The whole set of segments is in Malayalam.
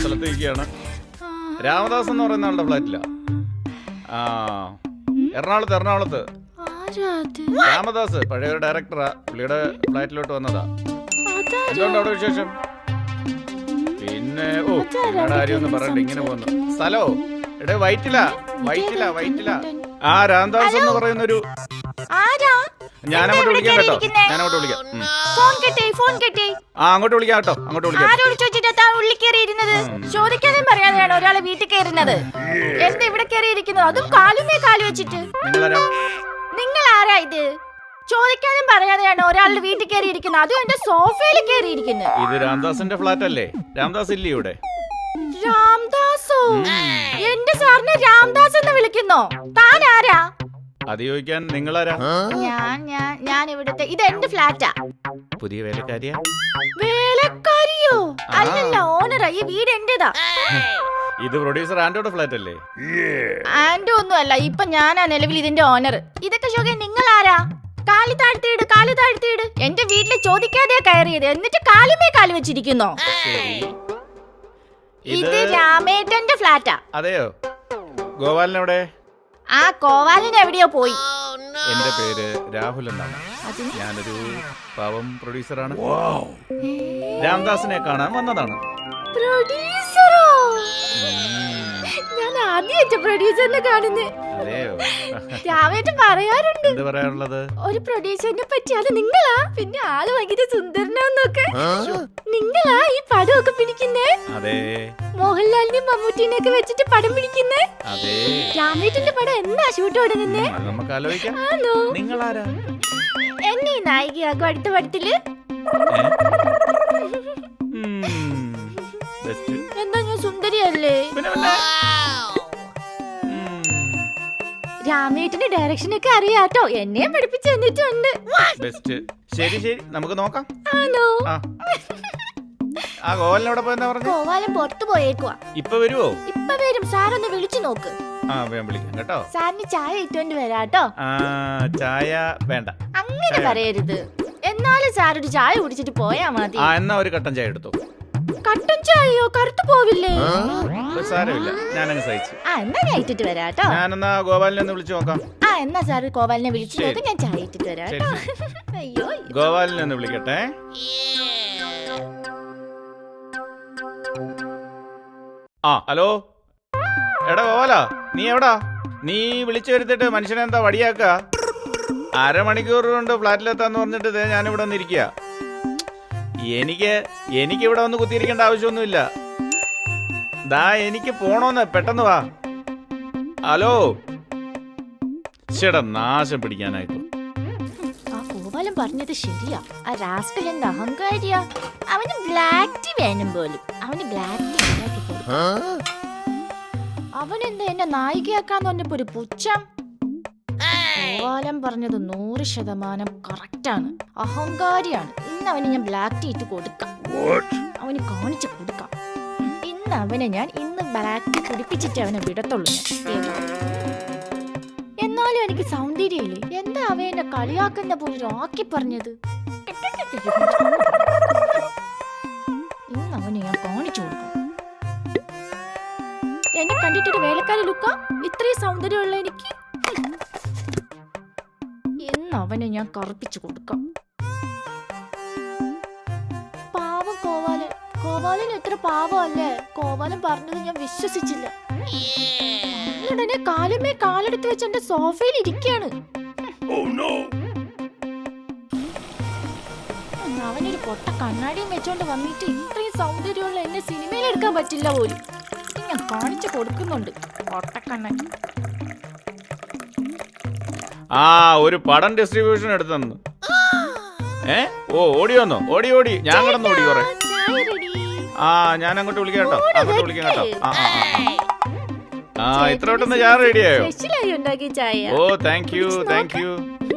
സ്ഥലത്ത് ഇരിക്കുകയാണ് രാമദാസ് എന്ന് പറയുന്ന ആളുടെ ഫ്ലാറ്റില ആ എറണാകുളത്ത് എറണാകുളത്ത്. രാമദാസ് പഴയ ഒരു ഡയറക്ടറാ പുള്ളിയുടെ ഫ്ലാറ്റിലോട്ട് വന്നതാ. എന്തുകൊണ്ട് അവിടെ വിശേഷം? പിന്നെ ഓ നിങ്ങളുടെ കാര്യമൊന്നും പറയണ്ട ഇങ്ങനെ പോകുന്നു. സ്ഥലോ? എടേ വൈറ്റില വൈറ്റില വൈറ്റില. ആ രാമദാസ് എന്ന് പറയുന്ന ഒരു ഞാൻ അങ്ങോട്ട് വിളിക്കാം കേട്ടോ. ഞാൻ അങ്ങോട്ട് വിളിക്കാം. ആ അങ്ങോട്ട് വിളിക്കാം കേട്ടോ. അങ്ങോട്ട് വിളിക്കാം. ഉള്ളിൽ കയറിയിരുന്നത്? ചോദിക്കാതെ പറയാതെയാണ് ഒരാളെ വീട്ടിൽ കയറുന്നത്. എന്താ ഇവിടെ കയറി ഇരിക്കുന്നത് അതും കാലുമേ കാലു വെച്ചിട്ട്. നിങ്ങൾ ആരാ ഇത്? ചോദിക്കാതെ പറയാതെയാണ് ഒരാളുടെ വീട്ടിൽ കയറിയിരിക്കുന്നത്. അതും എന്റെ സോഫയിൽ കയറി ഇരിക്കുന്നത് ഇത് രാംദാസിന്റെ ഫ്ലാറ്റ് അല്ലേ? രാംദാസ് ഇല്ലേ ഇവിടെ? രാംദാസോ? എന്റെ സാറിനെ രാംദാസ് എന്ന് വിളിക്കുന്നോ? താൻ ആരാ? അത് ചോദിക്കാൻ നിങ്ങളാരാ? ഞാൻ ഞാൻ ഞാൻ ഇവിടുത്തെ ഇത് എന്റെ ഫ്ലാറ്റാ പുതിയ വേലക്കാരിയാ? വേലക്കാരിയോ? അല്ലല്ല ഓണറാ. ഈ വീട് എന്റേതാ. ഇത് പ്രൊഡ്യൂസർ ആന്റോടെ ഫ്ലാറ്റ് അല്ലേ ആന്റോ ഒന്നും അല്ല ഇപ്പൊ ഞാനാ നിലവിൽ ഇതിന്റെ ഓണർ. ഇതൊക്കെ ശോകെ നിങ്ങൾ ആരാ കാലി താഴ്ത്തിയിട് കാലി താഴ്ത്തിയിട് എന്റെ വീട്ടിൽ ചോദിക്കാതെയാ കയറിയത്. എന്നിട്ട് കാലിമേ കാലി വെച്ചിരിക്കുന്നോ? ഇത് രാമേട്ടന്റെ ഫ്ലാറ്റാ. അതെയോ? ഗോപാലിനെവിടെ എവിടെ? ആ കോവാലിന് എവിടെയോ പോയി. എന്റെ പേര് രാഹുൽ എന്നാണ്. ഞാനൊരു പാവം പ്രൊഡ്യൂസറാണ്. രാംദാസിനെ കാണാൻ വന്നതാണ്. പ്രൊഡ്യൂസറോ? ഞാൻ ആദ്യമായിട്ട് പ്രൊഡ്യൂസറിനെ കാണുന്നത് അതെയോ? രാമേട്ടൻ പറയാറുണ്ട്. എന്ത് പറയാനുള്ളത് ഒരു പ്രൊഡ്യൂസറിനെ പറ്റി അത് നിങ്ങളാ? പിന്നെ ആൾ ഭയങ്കര സുന്ദരനാന്നൊക്കെ. നിങ്ങളാ ഈ പടമൊക്കെ പിടിക്കുന്നേ? അതെ. മോഹൻലാലിനെയും മമ്മൂട്ടിനെ ഒക്കെ വെച്ചിട്ട് പടം പിടിക്കുന്നേ? അതെ. രാമേട്ടന്റെ പടം എന്നാ ഷൂട്ട് തുടങ്ങുന്നേ നമുക്ക് ആലോചിക്കാം. നിങ്ങളാരാ? എന്നെ ഈ നായികയാകും അടുത്ത പടത്തിൽ? ബെസ്റ്റ് എന്താ ഞാൻ സുന്ദരിയല്ലേ? രാമേട്ടന്റെ ഡയറക്ഷൻ ഒക്കെ അറിയാട്ടോ. എന്നെയും പഠിപ്പിച്ചു തന്നിട്ടുണ്ട്. ബെസ്റ്റ് ശരി ശരി. നമുക്ക് നോക്കാം. ആണോ? ആ. ആ ഗോവലിനോടെ പോയെന്നാ പറഞ്ഞു? ഗോവാലൻ പുറത്തു പോയേക്കുവാ. ഇപ്പൊ വരുവോ? ഇപ്പൊ വരും. സാറൊന്ന് വിളിച്ചു നോക്ക്. ആ വേഗം വിളിക്കാം കേട്ടോ. സാറിന് ചായ ഇട്ടുകൊണ്ട് വരാട്ടോ. ആ ചായ വേണ്ട. അങ്ങനെ പറയരുത്. എന്നാലും സാറൊരു ചായ കുടിച്ചിട്ട് പോയാ മതി. ആ എന്നാ ഒരു കട്ടൻ ചായ എടുത്തു. കട്ടൻ ചായയോ? കറുത്തു പോവില്ലേ? സാരമില്ല. ഞാനങ്ങ് സഹിച്ചു. ആ എന്നാ ഞാൻ ഇട്ടിട്ട് വരാട്ടോ. ഞാനെന്നാ ഗോപാലിനെ ഒന്ന് വിളിച്ചു നോക്കാം. ആ എന്നാ സാർ ഗോപാലിനെ വിളിച്ചു. നോക്ക് ഞാൻ ചായ ഇട്ടിട്ട് വരാട്ടോ. അയ്യോ ഗോപാലിനെ ഒന്ന് വിളിക്കട്ടെ. ആ ഹലോ? എടാ ഗോപാല നീ എവിടാ? നീ വിളിച്ചു വരുത്തിട്ട് മനുഷ്യനെ എന്താ വടിയാക്ക? അരമണിക്കൂർ കൊണ്ട് ഫ്ലാറ്റിലെത്താന്ന് പറഞ്ഞിട്ട് ഞാൻ ഞാനിവിടെ വന്നിരിക്കുക എനിക്ക് എനിക്ക് ഇവിടെ വന്ന് കുത്തിയിരിക്കേണ്ട ആവശ്യമൊന്നുമില്ല. ദാ എനിക്ക് പോണോന്ന് പെട്ടെന്ന് വാ. ഹലോ? ചേട്ടാ നാശം പിടിക്കാനായിട്ട്. ആ പറഞ്ഞത് ശരിയാ. ആ റാസ്കൽ എന്ത് അഹങ്കാരിയാ. അവന് ബ്ലാക്ക് ടീ വേണം പോലും. അവന് ബ്ലാക്ക് ടീ ഉണ്ടാക്കി കൊടുക്കും അവനെന്താ എന്നെ നായികയാക്കാന്ന് പറഞ്ഞപ്പോ ഒരു പുച്ഛം? ഗോപാലം പറഞ്ഞത് നൂറ് ശതമാനം കറക്റ്റാണ്. അഹങ്കാരിയാണ്. ഇന്ന് അവന് ഞാൻ ബ്ലാക്ക് ടീറ്റ് കൊടുക്കാം. അവന് കാണിച്ചു കൊടുക്കാം. ഇന്ന് അവനെ ഞാൻ ഇന്ന് ബ്ലാക്ക് ടീ കുടിപ്പിച്ചിട്ട് അവനെ വിടത്തുള്ളൂ എന്നാലും എനിക്ക് സൗന്ദര്യമില്ലേ എന്താ അവ എന്നെ കളിയാക്കുന്ന പോലെ ആക്കി പറഞ്ഞത്? ഇന്ന് അവനെ ഞാൻ കാണിച്ചു കൊടുക്കാം. കണ്ടിട്ടൊരു വേലക്കാരി ലുക്ക? ഇത്രയും സൗന്ദര്യമുള്ള എനിക്ക്? എന്നവനെ ഞാൻ കറുപ്പിച്ചു കൊടുക്കാം. പാവം കോവാലൻ. കോവാലൻ എത്ര പാവമല്ലേ? കോവാലൻ പറഞ്ഞത് ഞാൻ വിശ്വസിച്ചില്ല. ഉടനെ കാലുമേ കാലെടുത്ത് വെച്ച് എന്റെ സോഫയിൽ ഇരിക്കുകയാണ്. ഒന്ന് അവനൊരു പൊട്ട കണ്ണാടിയും വെച്ചോണ്ട് വന്നിട്ട് ഇത്രയും സൗന്ദര്യമുള്ള എന്നെ സിനിമയിൽ എടുക്കാൻ പറ്റില്ല പോലും. ഞാൻ കാണിച്ചു കൊടുക്കുന്നുണ്ട്. ഒട്ടക്കണ്ണൻ ആ ഒരു പടം ഡിസ്ട്രിബ്യൂഷൻ എടുത്തെന്ന്. ഏ? ഓ ഓടി വന്നോ? ഓടി ഓടി. ഞാൻ കിടന്ന് ഓടി കുറെ. ചായ. ആ ഞാൻ അങ്ങോട്ട് വിളിക്കാം കേട്ടോ. അങ്ങോട്ട് വിളിക്കാം കേട്ടോ. ആ ആ, ആ, ആ ആ ഇത്ര പെട്ടെന്ന് ഞാൻ റെഡിയായോ ആയോ? ആയി ഉണ്ടാക്കിയ ചായ. ഓ താങ്ക് യു താങ്ക് യു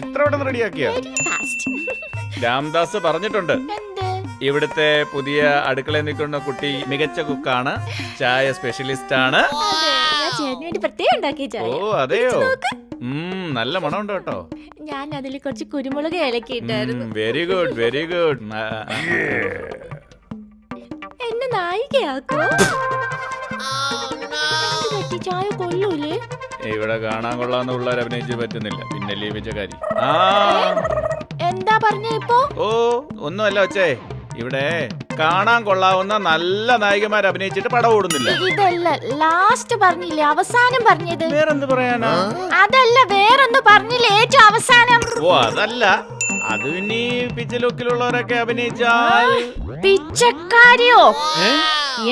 ഇത്ര പെട്ടെന്ന് റെഡിയാക്കിയോ രാംദാസ് പറഞ്ഞിട്ടുണ്ട്. ഇവിടുത്തെ പുതിയ അടുക്കളയിൽ നിൽക്കുന്ന കുട്ടി മികച്ച കുക്കാണ്. ചായ സ്പെഷ്യലിസ്റ്റ് ആണ് ഓ അതെയോ? നല്ല മണം നല്ല മണമുണ്ട് കേട്ടോ. ഞാൻ അതിൽ കുറച്ച് കുരുമുളക് ഇലക്കിട്ടായിരുന്നു വെരി ഗുഡ് വെരി ഗുഡ് എന്നെ നായികയാക്കോ? ചായ കൊള്ളൂലേ? ഇവിടെ കാണാൻ കൊള്ളാന്ന് പിള്ളേർ അഭിനയിച്ച് പറ്റുന്നില്ല. പിന്നെ ലീവിച്ച കാര്യം. എന്താ പറഞ്ഞ ഇപ്പോ? ഓ ഒന്നുമല്ല ഒച്ചേ. ഇവിടെ കാണാൻ കൊള്ളാവുന്ന നല്ല നായികമാർ അഭിനയിച്ചിട്ട് പടം ഓടുന്നില്ല. ഇതല്ല ലാസ്റ്റ് പറഞ്ഞില്ലേ അവസാനം പറഞ്ഞത്? വേറെന്ത് പറയാനാ? അതല്ല വേറൊന്ന് പറഞ്ഞില്ലേ ഏറ്റവും അവസാനം? ഓ അതല്ല. അത് പിന്നെ പിച്ച ലുക്കിലുള്ളവരൊക്കെ അഭിനയിച്ചാൽ പിച്ചക്കാരിയോ?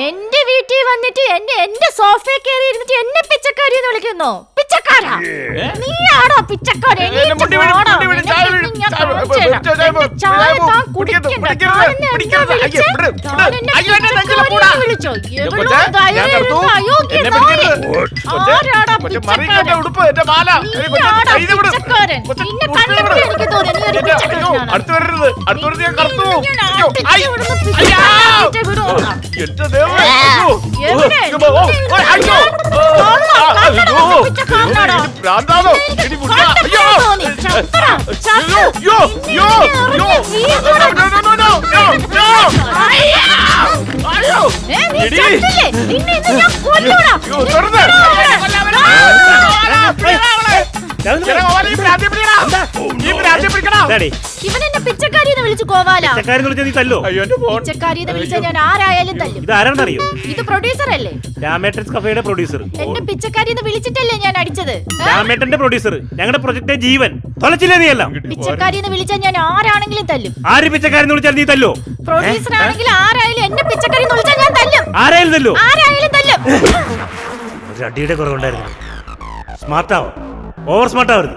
എന്റെ വീട്ടിൽ വന്നിട്ട് എന്നെ എന്റെ സോഫയിൽ കയറി ഇരുന്നിട്ട് എന്നെ പിച്ചക്കാരി എന്ന് വിളിക്കുന്നു. പിച്ചക്കാരാ? നീയാണോ പിച്ചക്കാരൻ? നിന്നെ ഉടുപ്പ് അടുത്ത് വരരുത്. അടുത്ത് വരരുത് ഞാൻ കറുത്തു? എന്റെ ദൈവമേ, ഭ്രാന്താണോ? ഇനി മുട്ടാ. അയ്യോ. അയ്യോ, അയ്യോ, അയ്യോ. അയ്യോ, തുറന്ന്. ഇവൻ എന്നെ പിച്ചക്കാരി എന്ന് വിളിച്ചു കോവാല. പിച്ചക്കാരി എന്ന് വിളിച്ചാൽ ഞാൻ ആരായാലും തല്ലും. ഇത് ആരാണെന്നറിയോ? ഇത് പ്രൊഡ്യൂസർ അല്ലേ രാമേട്ടൻസ് കഫേയുടെ പ്രൊഡ്യൂസർ. എന്നെ പിച്ചക്കാരി എന്ന് വിളിച്ചിട്ടല്ലേ ഞാൻ അടിച്ചത്? രാമേട്ടന്റെ പ്രൊഡ്യൂസർ. ഞങ്ങളുടെ പ്രൊജക്ട് ജീവൻ. തൊലച്ചില്ലേ നീ എല്ലാം? പിച്ചക്കാരി എന്ന് വിളിച്ചാൽ ഞാൻ ആരാണെങ്കിലും തല്ലും. ആര് പിച്ചക്കാരെന്ന് വിളിച്ചാൽ നീ തല്ലോ? പ്രൊഡ്യൂസർ ആണെങ്കിൽ ആരായാലും എന്നെ പിച്ചക്കാരി എന്ന് വിളിച്ചാൽ ഞാൻ തല്ലും. ആരായാലും തല്ലോ? ആരായാലും തല്ലും. ഒരു അടിയുടെ കുറവുണ്ടായിരുന്നു. സ്മാർട്ടാവും ഓവർ സ്മാർട്ടാവരുത്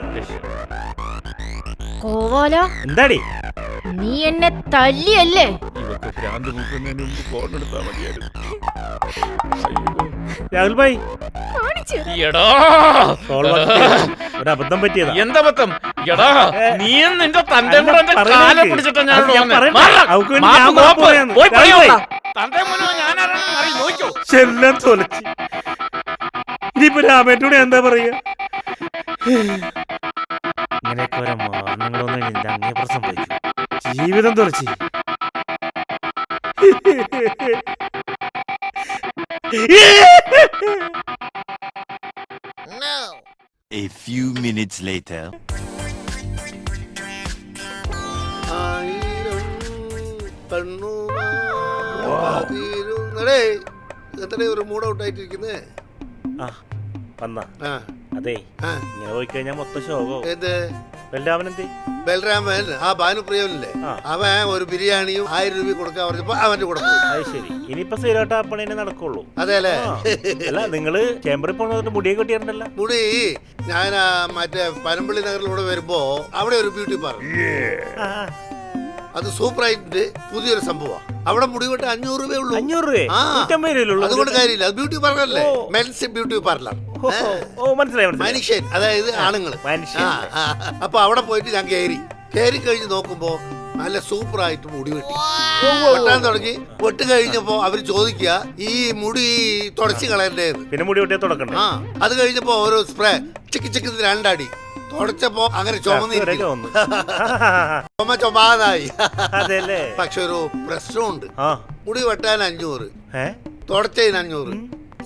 കോവാല എന്താടി? നീ എന്നെ തല്ലിയല്ലേ? ഇവക്ക് ഭ്രാന്ത് മൂക്കുന്നതിന് മുമ്പ് ഫോൺ എടുത്താ മതിയായിരുന്നു. രാഹുൽ ഭായ്. കാണിച്ചു എടാ കോൾ ഒരു അബദ്ധം പറ്റിയതാ. എന്താ പത്തം എടാ നീയും നിന്റെ തന്റെ കൂടെ എന്റെ പറയുന്നത് കാലെ കേൾക്ക്. ഞാൻ പറയാ. തന്റെ തൊലച്ച് ഇനിയിപ്പോ രാമേട്ടനോട് എന്താ പറയുക ഇങ്ങനെയൊക്കെ ഓരോ മാരണങ്ങളൊന്നും എന്റെ അങ്ങേപ്പുറം സംഭവിക്കും. ജീവിതം തുറച്ചി A few minutes later. ഒരു മൂഡ് ഔട്ട് ആയിട്ടിരിക്കുന്നേ ആ വന്നാ. ആ. അതെ ഇങ്ങനെ പോയി കഴിഞ്ഞാൽ മൊത്തം ശോകോ എന്ത്? വല്ലാവനെന്തേ ബലരാമൻ ആ ഭാനുപ്രിയവനല്ലേ. അവൻ ഒരു ബിരിയാണിയും ആയിരം രൂപ കൊടുക്കാൻ പറഞ്ഞപ്പോ അവന്റെ കൂടെ പോയി. അത് ശരി. ഇനിയിപ്പോ സ്ഥിരമായിട്ട് ആ പണിനെ നടക്കുള്ളൂ. അതെ അല്ലേ? അല്ല നിങ്ങൾ ചേംബറിൽ പോണത് മുടിയെ കെട്ടിയിട്ടുണ്ടല്ലോ മുടി? ഞാൻ മറ്റേ പനമ്പള്ളി നഗറിലൂടെ വരുമ്പോ അവിടെ ഒരു ബ്യൂട്ടി പാർലർ. അത് സൂപ്പർ ആയിട്ട് പുതിയൊരു സംഭവം അവിടെ മുടി വെട്ട് അഞ്ഞൂറ് രൂപയേ ഉള്ളൂ. അഞ്ഞൂറ് രൂപ അതുകൊണ്ട് കാര്യമില്ല. അത് ബ്യൂട്ടി പാർലർ അല്ലേ. Men's beauty parlour. ഓ, മനസ്സിലായി മനസ്സിലായി. മനുഷ്യൻ അതായത് ആണുങ്ങൾ. മനുഷ്യൻ. അപ്പൊ അവിടെ പോയിട്ട് ഞാൻ കയറി കയറി കഴിഞ്ഞ് നോക്കുമ്പോ നല്ല സൂപ്പർ ആയിട്ട് മുടി വെട്ടി. വെട്ടാൻ തുടങ്ങി. വെട്ട് കഴിഞ്ഞപ്പോ അവർ ചോദിക്കുക ഈ മുടി തുടച്ച് കളയണ്ടേന്ന്. പിന്നെ മുടി വെട്ടിയ തുടക്കണ്ടേ? ആ അത് കഴിഞ്ഞപ്പോ ഓരോ സ്പ്രേ ചിക്ക് ചിക്ക് രണ്ടടി. തുടച്ചപ്പോ അങ്ങനെ ഇവരൊക്കെ ചുമന്നിരിക്കും വന്നു ചുമ ചുമാതായി അതെല്ലേ പക്ഷെ ഒരു പ്രശ്നമുണ്ട്. ആ. മുടി വെട്ടാൻ അഞ്ഞൂറ്. ഏ? തുടച്ചതിന് അഞ്ഞൂറ്.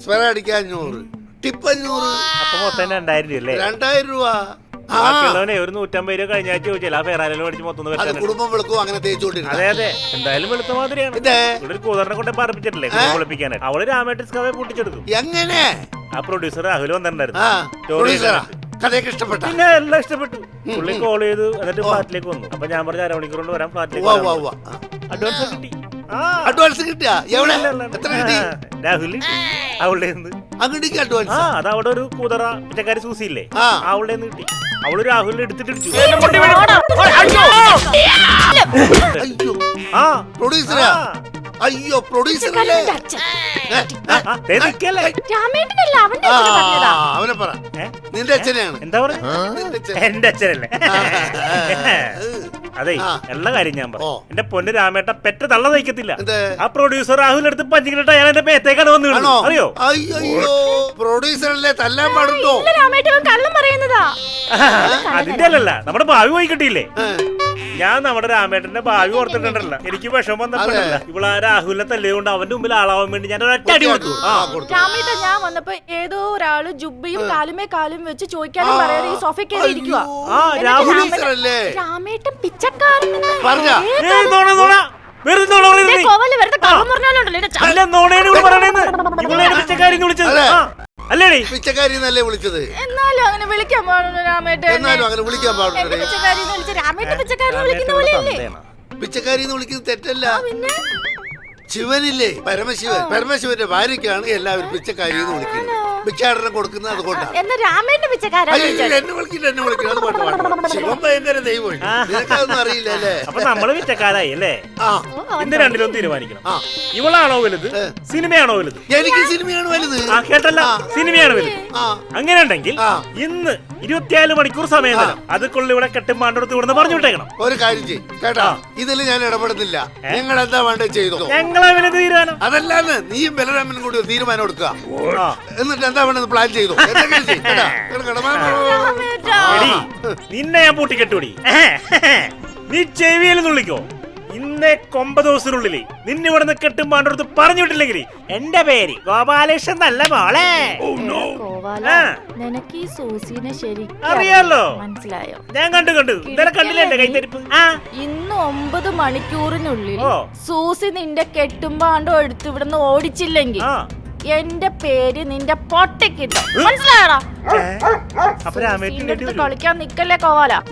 സ്പ്രേ അടിക്കാൻ അഞ്ഞൂറ്. ടിപ്പ് അഞ്ഞൂറ് അപ്പൊ മൊത്തം രണ്ടായിരം രൂപ അല്ലേ രണ്ടായിരം രൂപ ആ. ബാക്കിയുള്ളവനെ ഒരു നൂറ്റമ്പത് രൂപ കഴിഞ്ഞ ആഴ്ച ചോദിച്ചാൽ ആ ഫെറാലും മേടിച്ച് മൊത്തം ഒന്ന് അത് വെച്ചാൽ കുടുംബം വിളക്കും അങ്ങനെ തേച്ചുകൊണ്ടിരുന്നത് അതെ അതെ. എന്തായാലും വെളുത്ത മാതിരിയാണ്. ഇതേ ഇവിടെ ഒരു കൂതറിനെ കൊണ്ട് പറപ്പിച്ചിട്ടില്ലേ കുളിപ്പിക്കാനായിട്ട് അവൾ രാമേട്ടൻസ് കവയെ പൊട്ടിച്ചെടുക്കും. എങ്ങനെ? ആ പ്രൊഡ്യൂസർ രാഹുൽ വന്നിട്ടുണ്ടായിരുന്നു. ആ സ്റ്റോറി പ്രൊഡ്യൂസറാ കഥയൊക്കെ ഇഷ്ടപ്പെട്ട? പിന്നെ എല്ലാം ഇഷ്ടപ്പെട്ടു. പുള്ളി കോൾ ചെയ്തു എന്നിട്ട് ഫ്ലാറ്റിലേക്ക് വന്നു. അപ്പൊ ഞാൻ പറഞ്ഞു അരമണിക്കൂർ കൊണ്ട് വരാൻ ഫ്ലാറ്റിലേക്ക് വാ വാ വാ അഡ്വാൻസ് കിട്ടി. ആ. അഡ്വാൻസ് കിട്ടിയാ? എവിടെ? ഇല്ല, ഇല്ല, ഇല്ല. എത്ര കിട്ടി? ആ, രാഹുൽ അവളുടെ അങ്ങോട്ടേക്ക് അഡ്വാൻസ് ആ. അത് അവിടെ ഒരു കൂതറ പിച്ചക്കാരി സൂസി ഇല്ലേ ആ. അവളുടെ നിന്ന് കിട്ടി. അവൾ രാഹുലിനെ എടുത്തിട്ട് ഇടിച്ചു. അയ്യോ. ആ. പ്രൊഡ്യൂസറാ. ആ. അയ്യോ പ്രൊഡ്യൂസറല്ലേ? പിച്ചക്കാരന്റെ അച്ഛൻ. ഏ, ആ, ആ, ദേ നിക്കല്ലേ. രാമേട്ടനല്ല അവന്റെ ആ, അച്ഛനെ പറഞ്ഞതാ? അവനെ പറ. ഏ? നിന്റെ അച്ഛനെയാണ്. എന്താ പറയാ നിന്റെ അച്ഛൻ. എന്റെ അച്ഛനല്ലേ? അതെ. എല്ലാ കാര്യം ഞാൻ പറഞ്ഞു. പറയാം എന്റെ പൊന്ന് രാമേട്ട പെറ്റ തള്ള തയ്ക്കത്തില്ല. ആ പ്രൊഡ്യൂസർ രാഹുൽ എടുത്ത് പഞ്ചിങ്ങിട്ട് അയാൾ എന്റെ പേത്തേക്കാണ് വന്ന്. അറിയോ? അയ്യോ പ്രൊഡ്യൂസറല്ലേ തല്ലാൻ പാടുണ്ടോ? ഇല്ല രാമേട്ടൻ കള്ളം പറയുന്നതാ. അതിന്റെ അല്ലല്ല നമ്മുടെ ഭാവി പോയി കിട്ടിയില്ലേ? ഞാൻ നമ്മുടെ രാമേട്ടന്റെ ഭാവി ഓർത്തിട്ടുണ്ടല്ല. എനിക്ക് വിഷമം വന്നപ്പോഴല്ല. ഇവളാ രാഹുലിനെ തല്ലിയതുകൊണ്ട് അവന്റെ മുമ്പിൽ ആളാവാൻ വേണ്ടി ഞാൻ ഒരൊറ്റ അടി കൊടുത്തു ആ ആ, കൊടുത്തു. രാമേട്ട ഞാൻ വന്നപ്പോ ഏതോ ഒരാൾ ജുബ്ബയും കാലുമേ കാലും വെച്ച് ചോദിക്കാനും പറയാതെ ഈ സോഫയ്ക്ക് രാമേട്ടൻ പിച്ചക്കാരൻ പറഞ്ഞാ? പിച്ചക്കാരി എന്നല്ലേ വിളിച്ചത്? എന്നാലും അങ്ങനെ വിളിക്കാൻ പാടുള്ളൂ രാമേട്ടൻ എന്നാലും അങ്ങനെ വിളിക്കാൻ പിച്ചക്കാരി എന്ന് വിളിക്കുന്നത് തെറ്റല്ല. പിന്നെ? ശിവനില്ലേ? പരമശിവൻ. പരമശിവന്റെ ഭാര്യയ്ക്കാണ് എല്ലാവരും പിച്ചക്കാരി എന്ന് വിളിക്കുന്നത്. ഭിക്ഷാടനം കൊടുക്കുന്നത് അതുകൊണ്ടാണ് എന്നാ രാമേന്റെ എന്നെ വിളിക്കില്ല എന്നെ വിളിക്കില്ല. അത് പാട്ട് പാട്ട് ശിവൻ ഭയങ്കര ദൈവം നിനക്കതൊന്നും അറിയില്ല അല്ലേ? അപ്പൊ നമ്മൾ പിച്ചക്കാരായി അല്ലേ? ആ. ഇന്ന് രണ്ടിലും തീരുമാനിക്കണം. ആ. ഇവളാണോ വലുത്? സിനിമയാണോ വലുത്? എനിക്ക് സിനിമയാണ് വലുത്. ആ കേട്ടല്ല. സിനിമയാണ് വലുത്. ആ. അങ്ങനെ ഉണ്ടെങ്കിൽ ആ. ഇന്ന് ഇരുപത്തിനാല് മണിക്കൂർ സമയം തരാം. അതുക്കുള്ളിൽ ഇവിടെ കെട്ടുമാണ്ടടുത്ത് ഇവിടുന്ന് പറഞ്ഞു വിട്ടേക്കണം. ഒരു കാര്യം ചെയ്യും. കേട്ടാ ഇതിൽ ഞാൻ ഇടപെടുന്നില്ല. നിങ്ങൾ എന്താ വേണ്ടത് ചെയ്തോ? ഞങ്ങളെ വലുത് തീരുമാനം. അതല്ലാന്ന് നീയും ബലരാമനും കൂടി ഒരു തീരുമാനം എടുക്കുക. ആ. എന്നിട്ട് എന്താ വേണ്ടത് പ്ലാൻ ചെയ്തു എടി, നിന്നെ ഞാൻ പൂട്ടി കെട്ടുടി നീ ചെവിയിൽ നുള്ളിക്കോ ഇന്നേ കൊമ്പ ദിവസത്തിനുള്ളിൽ നിന്നെ കെട്ടും പാണ്ടടുത്ത് പറഞ്ഞു വിട്ടില്ലെങ്കിൽ എന്റെ പേര് ഗോപാലകൃഷ്ണൻ നല്ല മോളെ. കോവാല ആ. നിനക്ക് ഈ സൂസിനെ ശരിക്കും അറിയാലോ. മനസ്സിലായോ? ഞാൻ കണ്ടു കണ്ടു. ഇന്നലെ കണ്ടില്ലേ എന്റെ കൈത്തരിപ്പ്? ആ. ഇന്ന് ഒമ്പത് മണിക്കൂറിനുള്ളിൽ ഓ. സൂസി നിന്റെ കെട്ടുമ്പാണ്ടോ എടുത്ത് ഇവിടുന്ന് ഓടിച്ചില്ലെങ്കിൽ ആ. എന്റെ പേര് നിന്റെ പൊട്ടക്കിട്ടോ. മനസ്സിലായടാ കളിക്കാൻ നിക്കല്ലേ കോവാല.